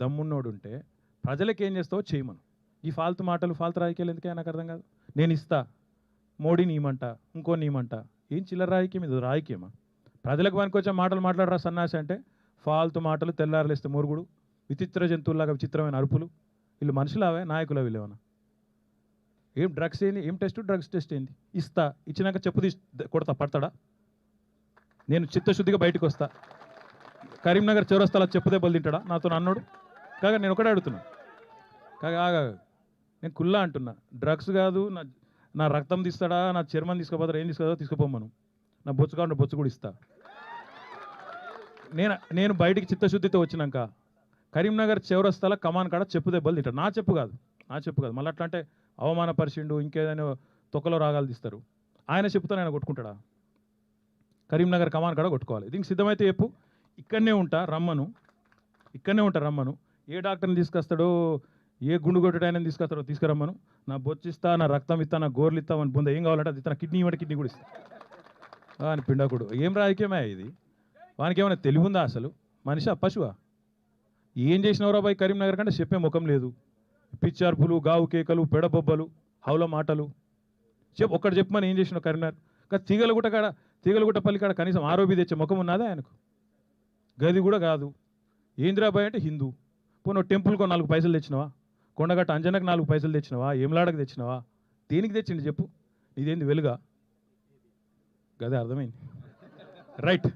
దమ్మున్నోడు ఉంటే ప్రజలకు ఏం చేస్తావో చేయమను. ఈ ఫాల్తు మాటలు ఫాల్తు రాజకీయాలు ఎందుకే నాకు అర్థం కాదు. నేను ఇస్తా. మోడీని ఇమ్మంట ఇంకో నీమంట. ఏం చిల్లర రాజకీయం? ఇది రాజకీయమా? ప్రజలకు పనికొచ్చే మాటలు మాట్లాడరా సన్నాసి అంటే ఫాల్తు మాటలు తెల్లారలేస్తే మురుగుడు విచిత్ర జంతువులాగా విచిత్రమైన అరుపులు. వీళ్ళు మనుషులావే నాయకుల వీళ్ళేమన్నా? ఏం డ్రగ్స్ ఏంది? ఏం టెస్ట్? డ్రగ్స్ టెస్ట్ ఏంది? ఇస్తా. ఇచ్చినాక చెప్పు తీసి కొడతా. పడతాడా? నేను చిత్తశుద్ధిగా బయటకు వస్తా కరీంనగర్ చౌరస్తాలో చెప్పు దెబ్బలు తింటాడా? నాతో అన్నాడు. కాగా నేను ఒకటే అడుగుతున్నా. కాగా ఆగా నేను కుల్లా అంటున్నా. డ్రగ్స్ కాదు నా నా రక్తం తీస్తాడా నా చర్మం తీసుకోపోతారా ఏం తీసుకోదో తీసుకుపోమను నా బొచ్చు కావాలంటే బొచ్చు కూడా ఇస్తా. నేను నేను బయటికి చిత్తశుద్ధితో వచ్చినాక కరీంనగర్ చౌరస్తాల కమాన్ కాడ చెప్పు దెబ్బలు తింటాడు నా చెప్పు కాదు నా చెప్పు కాదు. మళ్ళీ అట్లా అంటే అవమానపరిచిండు ఇంకేదైనా తొక్కలో రాగాలు తీస్తారు. ఆయన చెప్తాను ఆయన కొట్టుకుంటాడా? కరీంనగర్ కమాన్ కాడ కొట్టుకోవాలి. దీనికి సిద్ధమైతే చెప్పు. ఇక్కడనే ఉంటా రమ్మను. ఇక్కడనే ఉంటా రమ్మను. ఏ డాక్టర్ని తీసుకొస్తాడో ఏ గుండు కొట్టడాయని తీసుకొస్తాడో తీసుకురమ్మను. నా బొచ్చిస్తా నా రక్తం ఇస్తా నా గోర్లు ఇస్తా అని బొంద ఏం కావాలంటే అది తన కిడ్నీ ఇవ్వండి కిడ్నీ కూడా ఇస్తా. అని పిండాకుడు. ఏం రాజకీయమే ఇది? వానికి ఏమైనా తెలివి ఉందా అసలు? మనిషి పశువా? ఏం చేసినవరా బాయ్ కరీంనగర్ కంటే చెప్పే ముఖం లేదు. పిచ్చార్పులు గావు కేకలు పెడబొబ్బలు హౌల మాటలు. చెప్పు ఒక్కడ చెప్పమని ఏం చేసినావు కరీంనగర్? కానీ తీగలగుట్ట కాడ తీగలగుట్ట పల్లి కాడ కనీసం ఆరోపి తెచ్చే ముఖం ఉన్నదా ఆయనకు. గది కూడా కాదు. ఏంద్రాబాయ్ అంటే హిందూ. పోను టెంపుల్కో నాలుగు పైసలు తెచ్చినవా? కొండగట్ట అంజనకు నాలుగు పైసలు తెచ్చినవా? ఏమలాడకు తెచ్చినవా? దేనికి తెచ్చిండు చెప్పు? ఇదేంది వెలుగా? గదే అర్థమైంది. రైట్.